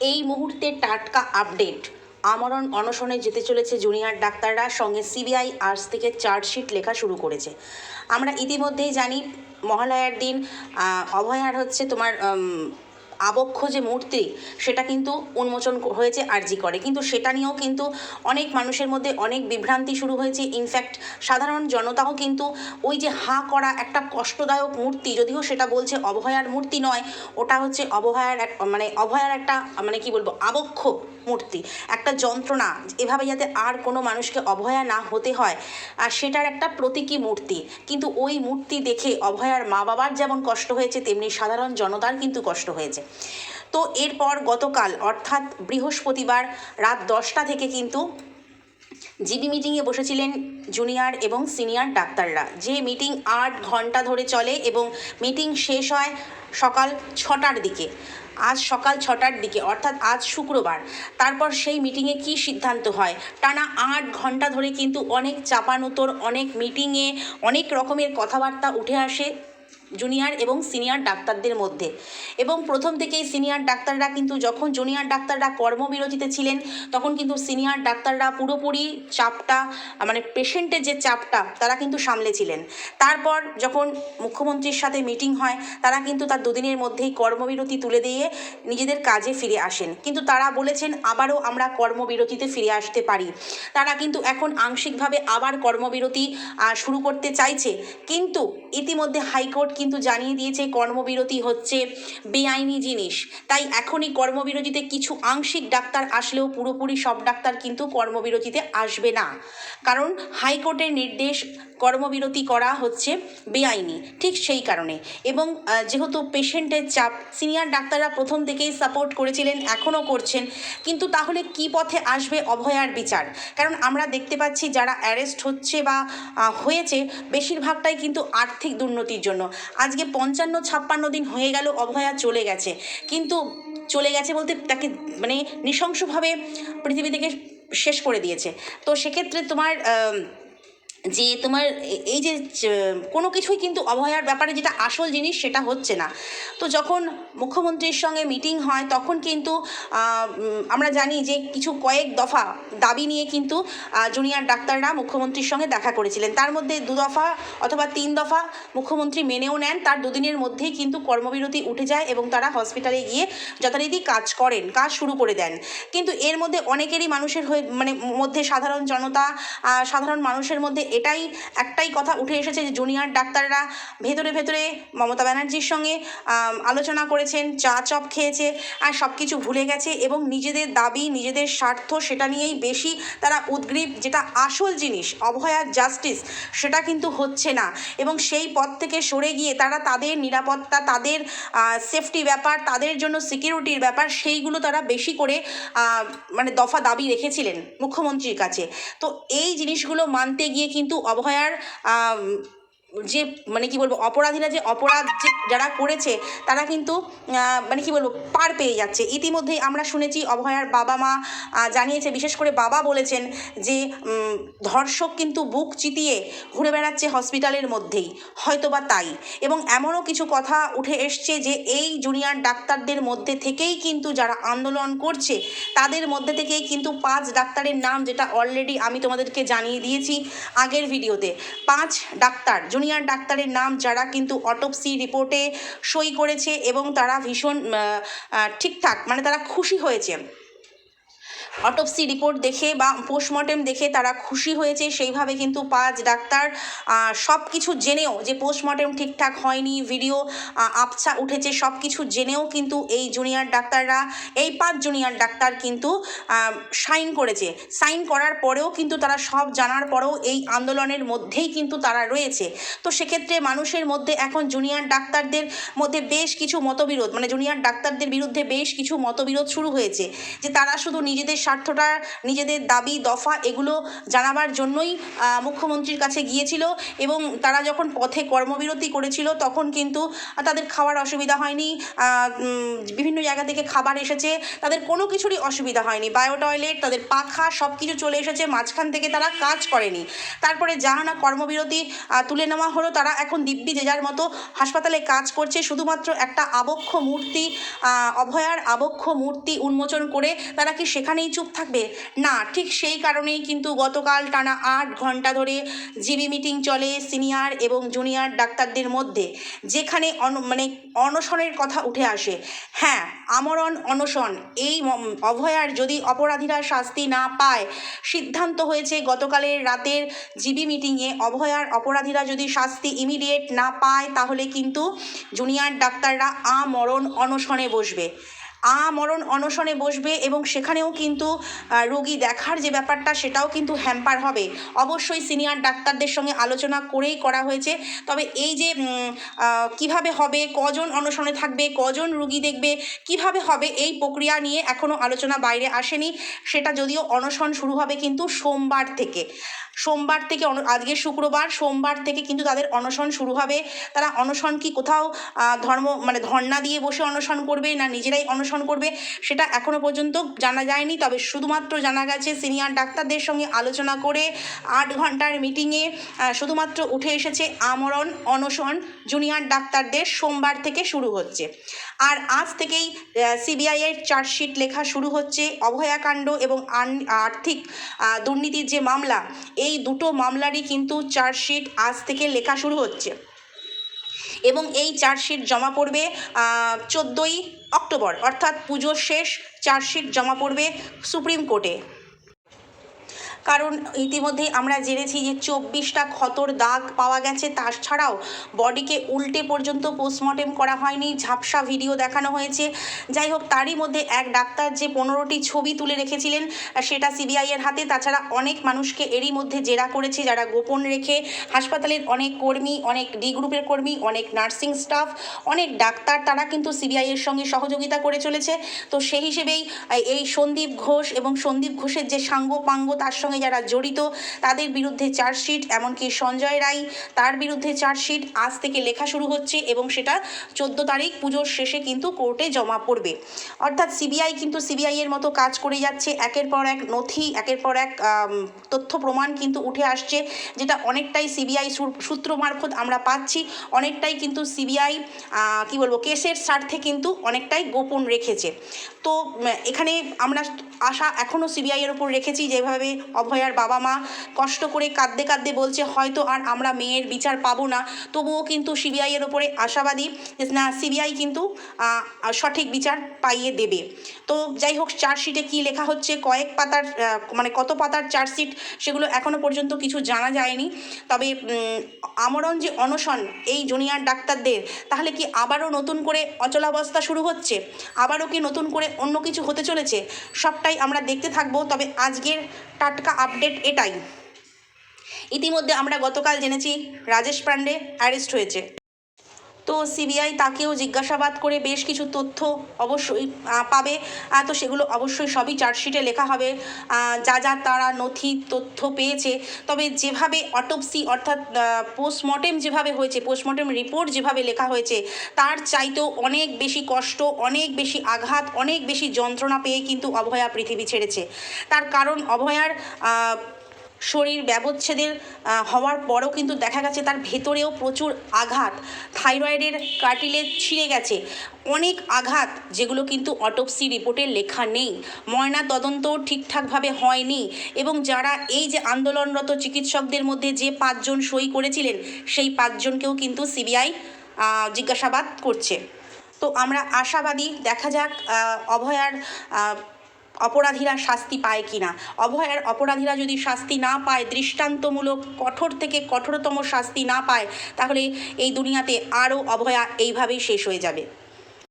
এই মুহূর্তে টাটকা আপডেট। আমরণ অনশনে যেতে চলেছে জুনিয়র ডাক্তাররা, সঙ্গে সিবিআই আর্টস থেকে চার্জশিট লেখা শুরু করেছে। আমরা ইতিমধ্যেই জানি, মহালয়ার দিন অভয়ার হচ্ছে তোমার আবক্ষ যে মূর্তি, সেটা কিন্তু উন্মোচন হয়েছে আরজি করে। কিন্তু সেটা নিয়েও কিন্তু অনেক মানুষের মধ্যে অনেক বিভ্রান্তি শুরু হয়েছে। ইনফ্যাক্ট সাধারণ জনতাও কিন্তু ওই যে হাঁ করা একটা কষ্টদায়ক মূর্তি, যদিও সেটা বলছে অভয়ার মূর্তি নয়, ওটা হচ্ছে অভয়ার এক মানে অভয়ার একটা মানে কি বলব, আবক্ষ মূর্তি, একটা যন্ত্রণা, এভাবে যাতে আর কোনো মানুষকে অভয়া না হতে হয়। আর সেটার একটা প্রতীকী মূর্তি। কিন্তু ওই মূর্তি দেখে অভয়ার মা বাবার যেমন কষ্ট হয়েছে, তেমনি সাধারণ জনতার কিন্তু কষ্ট হয়েছে। তো এরপর গতকাল, অর্থাৎ বৃহস্পতিবার রাত দশটা থেকে কিন্তু জিবি মিটিংয়ে বসেছিলেন জুনিয়র এবং সিনিয়র ডাক্তাররা। যে মিটিং আট ঘণ্টা ধরে চলে এবং মিটিং শেষ হয় সকাল ছটার দিকে, আজ সকাল ছটার দিকে, অর্থাৎ আজ শুক্রবার। তারপর সেই মিটিংয়ে কি সিদ্ধান্ত হয়? টানা আট ঘণ্টা ধরে কিন্তু অনেক চাপানুতোর, অনেক মিটিংয়ে অনেক রকমের কথাবার্তা উঠে আসে। জুনিয়র এবং সিনিয়র ডাক্তারদের মধ্যে। এবং প্রথম থেকেই সিনিয়র ডাক্তাররা কিন্তু যখন জুনিয়র ডাক্তাররা কর্মবিরতিতে ছিলেন, তখন কিন্তু সিনিয়র ডাক্তাররা পুরোপুরি চাপটা মানে পেশেন্টের যে চাপটা, তারা কিন্তু সামলেছিলেন তারপর যখন মুখ্যমন্ত্রীর সাথে মিটিং হয়, তারা কিন্তু তার দুদিনের মধ্যেই কর্মবিরতি তুলে দিয়ে নিজেদের কাজে ফিরে আসেন। কিন্তু তারা বলেছেন, আবারও আমরা কর্মবিরতিতে ফিরে আসতে পারি। তারা কিন্তু এখন আংশিকভাবে আবার কর্মবিরতি শুরু করতে চাইছে। কিন্তু ইতিমধ্যে হাইকোর্ট কিন্তু জানিয়ে দিয়েছে কর্মবিরতি হচ্ছে বেআইনি জিনিস। তাই এখনই কর্মবিরতিতে কিছু আংশিক ডাক্তার আসলেও পুরোপুরি সব ডাক্তার কিন্তু কর্মবিরতিতে আসবে না। কারণ হাইকোর্টের নির্দেশ কর্মবিরতি করা হচ্ছে বেআইনি, ঠিক সেই কারণে। এবং যেহেতু পেশেন্টের চাপ, সিনিয়র ডাক্তাররা প্রথম থেকেই সাপোর্ট করেছিলেন, এখনও করছেন। কিন্তু তাহলে কি পথে আসবে অভয়ার বিচার? কারণ আমরা দেখতে পাচ্ছি যারা অ্যারেস্ট হচ্ছে বা হয়েছে, বেশিরভাগটাই কিন্তু আর্থিক দুর্নীতির জন্য। আজকে পঞ্চান্ন, ছাপ্পান্ন দিন হয়ে গেল, অভয়া চলে গেছে। কিন্তু চলে গেছে বলতে তাকে মানে নৃশংসভাবে পৃথিবী থেকে শেষ করে দিয়েছে। তো সেক্ষেত্রে তোমার যে তোমার এই যে কোনো কিছুই কিন্তু অভয়ার ব্যাপারে যেটা আসল জিনিস সেটা হচ্ছে না। তো যখন মুখ্যমন্ত্রীর সঙ্গে মিটিং হয়, তখন কিন্তু আমরা জানি যে কিছু কয়েক দফা দাবি নিয়ে কিন্তু জুনিয়র ডাক্তাররা মুখ্যমন্ত্রীর সঙ্গে দেখা করেছিলেন। তার মধ্যে দু দফা অথবা তিন দফা মুখ্যমন্ত্রী মেনেও নেন। তার দুদিনের মধ্যেই কিন্তু কর্মবিরতি উঠে যায় এবং তারা হসপিটালে গিয়ে যথারীতি কাজ করেন, কাজ শুরু করে দেন। কিন্তু এর মধ্যে অনেকেরই মানুষের হয়ে মানে মধ্যে সাধারণ জনতা সাধারণ মানুষের মধ্যে এটাই একটাই কথা উঠে এসেছে যে জুনিয়র ডাক্তাররা ভেতরে ভেতরে মমতা ব্যানার্জির সঙ্গে আলোচনা করেছেন, চা চপ খেয়েছে, আর সব কিছু ভুলে গেছে এবং নিজেদের দাবি, নিজেদের স্বার্থ সেটা নিয়েই বেশি তারা উদ্গ্রীব, যেটা আসল জিনিস অভয়ার জাস্টিস সেটা কিন্তু হচ্ছে না। এবং সেই পথ থেকে সরে গিয়ে তারা তাদের নিরাপত্তা, তাদের সেফটি ব্যাপার, তাদের জন্য সিকিউরিটির ব্যাপার, সেইগুলো তারা বেশি করে মানে দফা দাবি রেখেছিলেন মুখ্যমন্ত্রীর কাছে। তো এই জিনিসগুলো মানতে গিয়ে কিন্তু অভয়ার আম, যে মানে কি বলব, অপরাধীরা যে অপরাধ যে যারা করেছে, তারা কিন্তু মানে কি বলব, পার পেয়ে যাচ্ছে। ইতিমধ্যেই আমরা শুনেছি অভয়ার বাবা মা জানিয়েছে, বিশেষ করে বাবা বলেছেন যে ধর্ষক কিন্তু বুক চিতিয়ে ঘুরে বেড়াচ্ছে হসপিটালের মধ্যেই, হয়তোবা তাই। এবং এমনও কিছু কথা উঠে এসছে যে, এই জুনিয়র ডাক্তারদের মধ্যে থেকেই কিন্তু যারা আন্দোলন করছে, তাদের মধ্যে থেকেই কিন্তু পাঁচ ডাক্তারের নাম, যেটা অলরেডি আমি তোমাদেরকে জানিয়ে দিয়েছি আগের ভিডিওতে। পাঁচ ডাক্তার জুনিয়র ডাক্তারের নাম যারা কিন্তু অটোপসি রিপোর্টে সই করেছে এবং তারা ভীষণ ঠিকঠাক মানে তারা খুশি হয়েছে। অটোপসি রিপোর্ট দেখে বা পোস্টমর্টেম দেখে তারা খুশি হয়েছে। সেইভাবে কিন্তু পাঁচ ডাক্তার সব কিছু জেনেও যে পোস্টমর্টেম ঠিকঠাক হয়নি ভিডিও আপছা উঠেছে সব কিছু জেনেও কিন্তু এই জুনিয়র ডাক্তাররা, এই পাঁচ জুনিয়র ডাক্তার কিন্তু সাইন করেছে। সাইন করার পরেও কিন্তু তারা সব জানার পরেও এই আন্দোলনের মধ্যেই কিন্তু তারা রয়েছে। তো সেক্ষেত্রে মানুষের মধ্যে এখন জুনিয়র ডাক্তারদের মধ্যে বেশ কিছু মতবিরোধ মানে জুনিয়র ডাক্তারদের বিরুদ্ধে বেশ কিছু মতবিরোধ শুরু হয়েছে। যে তারা শুধু নিজেদের স্বার্থটা, নিজেদের দাবি, দফা এগুলো জানাবার জন্যই মুখ্যমন্ত্রীর কাছে গিয়েছিল এবং তারা যখন পথে কর্মবিরতি করেছিল তখন কিন্তু তাদের খাওয়ার অসুবিধা হয়নি। বিভিন্ন জায়গা থেকে খাবার এসেছে, তাদের কোনো কিছুরই অসুবিধা হয়নি। বায়ো টয়লেট তাদের পাখা সব কিছু চলে এসেছে, মাঝখান থেকে তারা কাজ করেনি। তারপরে যাহানা কর্মবিরতি তুলে নেওয়া হলো, তারা এখন দিব্যি যে যার মতো হাসপাতালে কাজ করছে, শুধুমাত্র একটা আবক্ষ মূর্তি অভয়ার আবক্ষ মূর্তি উন্মোচন করে তারা কি সেখানেই চুপ থাকবে? না, ঠিক সেই কারণেই কিন্তু গতকাল টানা আট ঘণ্টা ধরে জিবি মিটিং চলে সিনিয়র এবং জুনিয়র ডাক্তারদের মধ্যে, যেখানে মানে অনশনের কথা উঠে আসে। হ্যাঁ আমরণ অনশন, এই অভয়ার যদি অপরাধীরা শাস্তি না পায়, সিদ্ধান্ত হয়েছে গতকালের রাতের জিবি মিটিংয়ে অভয়ার অপরাধীরা যদি শাস্তি ইমিডিয়েট না পায়, তাহলে কিন্তু জুনিয়র ডাক্তাররা আমরণ অনশনে বসবে। আমরণ অনশনে বসবে এবং সেখানেও কিন্তু রোগী দেখার যে ব্যাপারটা, সেটাও কিন্তু হ্যাম্পার হবে। অবশ্যই সিনিয়র ডাক্তারদের সঙ্গে আলোচনা করেই করা হয়েছে। তবে এই যে কীভাবে হবে, কজন অনশনে থাকবে, কজন রুগী দেখবে, কীভাবে হবে, এই প্রক্রিয়া নিয়ে এখনও আলোচনা বাইরে আসেনি। সেটা যদিও অনশন শুরু হবে কিন্তু সোমবার থেকে। সোমবার থেকে আজকে শুক্রবার, সোমবার থেকে কিন্তু তাদের অনশন শুরু হবে। তারা অনশন কি কোথাও ধর্ম মানে ধর্ণা দিয়ে বসে অনশন করবে না নিজেরাই অনশন করবে। সেটা এখনও পর্যন্ত জানা যায়নি, তবে শুধুমাত্র জানা গেছে সিনিয়র ডাক্তারদের সঙ্গে আলোচনা করে আট ঘণ্টার মিটিংয়ে শুধুমাত্র উঠে এসেছে আমরণ, অনশন জুনিয়র ডাক্তারদের সোমবার থেকে শুরু হচ্ছে। আর আজ থেকেই সিবিআইয়ের চার্জশিট লেখা শুরু হচ্ছে। অভয়াকাণ্ড এবং আর্থিক দুর্নীতির যে মামলা, এই দুটো মামলারই কিন্তু চার্জশিট আজ থেকে লেখা শুরু হচ্ছে। এবং এই চার্জশিট জমা পড়বে চোদ্দোই অক্টোবর। অর্থাৎ পুজোর শেষ চার্জশিট জমা পড়বে সুপ্রিম কোর্টে। কারণ ইতিমধ্যেই আমরা জেনেছি যে চব্বিশটা ক্ষতর দাগ পাওয়া গেছে। তাছাড়াও বডিকে উল্টে পর্যন্ত পোস্টমর্টেম করা হয়নি, ঝাপসা ভিডিও দেখানো হয়েছে। যাই হোক, তারই মধ্যে এক ডাক্তার যে পনেরোটি ছবি তুলে রেখেছিলেন, সেটা সিবিআই এর হাতে। তাছাড়া অনেক মানুষকে এরই মধ্যে জেরা করেছে যারা গোপন রেখে হাসপাতালের অনেক কর্মী, অনেক ডি গ্রুপের কর্মী, অনেক নার্সিং স্টাফ অনেক ডাক্তার, তারা কিন্তু সিবিআই এর সঙ্গে সহযোগিতা করে চলেছে। তো সেই হিসেবেই এই সন্দীপ ঘোষ এবং সন্দীপ ঘোষের যে সাঙ্গ পাঙ্গ তার সঙ্গে যারা জড়িত, তাদের বিরুদ্ধে চার্জশিট, এমনকি সঞ্জয় রায় তার বিরুদ্ধে চার্জশিট আজ থেকে লেখা শুরু হচ্ছে এবং সেটা চোদ্দ তারিখ পুজোর শেষে কিন্তু কোর্টে জমা পড়বে। অর্থাৎ সিবিআই কিন্তু সিবিআই এর মতো কাজ করে যাচ্ছে। একের পর এক নথি, একের পর এক তথ্য প্রমাণ কিন্তু উঠে আসছে, যেটা অনেকটাই সিবিআই সূত্র মারফত আমরা পাচ্ছি। অনেকটাই কিন্তু সিবিআই কি বলব, কেসের স্বার্থে কিন্তু অনেকটাই গোপন রেখেছে। তো এখানে আমরা আশা এখনও সিবিআই এর উপর রেখেছি, যেভাবে অভয়ার বাবা মা কষ্ট করে কাঁদতে কাঁদতে বলছে, হয়তো আর আমরা মেয়ের বিচার পাবো না। তবুও কিন্তু সিবিআইয়ের ওপরে আশাবাদী, না সিবিআই কিন্তু সঠিক বিচার পাইয়ে দেবে। তো যাই হোক, চার্জশিটে কী লেখা হচ্ছে, কয়েক পাতার মানে কত পাতার চার্জশিট সেগুলো এখনও পর্যন্ত কিছু জানা যায়নি। তবে আমরণ যে অনশন, এই জুনিয়র ডাক্তারদের, তাহলে কি আবারও নতুন করে অচলাবস্থা শুরু হচ্ছে? আবারও কি নতুন করে অন্য কিছু হতে চলেছে? সবটাই আমরা দেখতে থাকব। তবে আজকের টাটকা আপডেট এটাই। ইতিমধ্যে আমরা গতকাল জেনেছি রাজেশ পান্ডে অ্যারেস্ট হয়েছে। তো সিবিআই তাকেও জিজ্ঞাসাবাদ করে বেশ কিছু তথ্য অবশ্যই পাবে। তো সেগুলো অবশ্যই সবই চার্জশিটে লেখা হবে। যা যা তারা নথি তথ্য পেয়েছে। তবে যেভাবে অটোপসি অর্থাৎ পোস্টমর্টেম যেভাবে হয়েছে পোস্টমর্টেম রিপোর্ট যেভাবে লেখা হয়েছে, তার চাইতেও অনেক বেশি কষ্ট, অনেক বেশি আঘাত, অনেক বেশি যন্ত্রণা পেয়ে কিন্তু অভয়া পৃথিবী ছেড়েছে। তার কারণ অভয়ার শরীর ব্যবচ্ছেদের হওয়ার পরও কিন্তু দেখা গেছে তার ভেতরেও প্রচুর আঘাত। থাইরয়েডের কার্টিলেজ ছিঁড়ে গেছে। অনেক আঘাত, যেগুলো কিন্তু অটোপসি রিপোর্টে লেখা নেই। ময়না তদন্ত ঠিকঠাকভাবে হয়নি এবং যারা এই যে আন্দোলনরত চিকিৎসকদের মধ্যে যে পাঁচজন সই করেছিলেন, সেই পাঁচজনকেও কিন্তু সিবিআই জিজ্ঞাসাবাদ করছে। তো আমরা আশাবাদী, দেখা যাক অভয়ার অপরাধীরা শাস্তি পায় কি না অভয়ার অপরাধীরা যদি শাস্তি না পায়, দৃষ্টান্তমূলক কঠোর থেকে কঠোরতম শাস্তি না পায়, তাহলে এই দুনিয়াতে আরও অভয়া এইভাবেই শেষ হয়ে যাবে।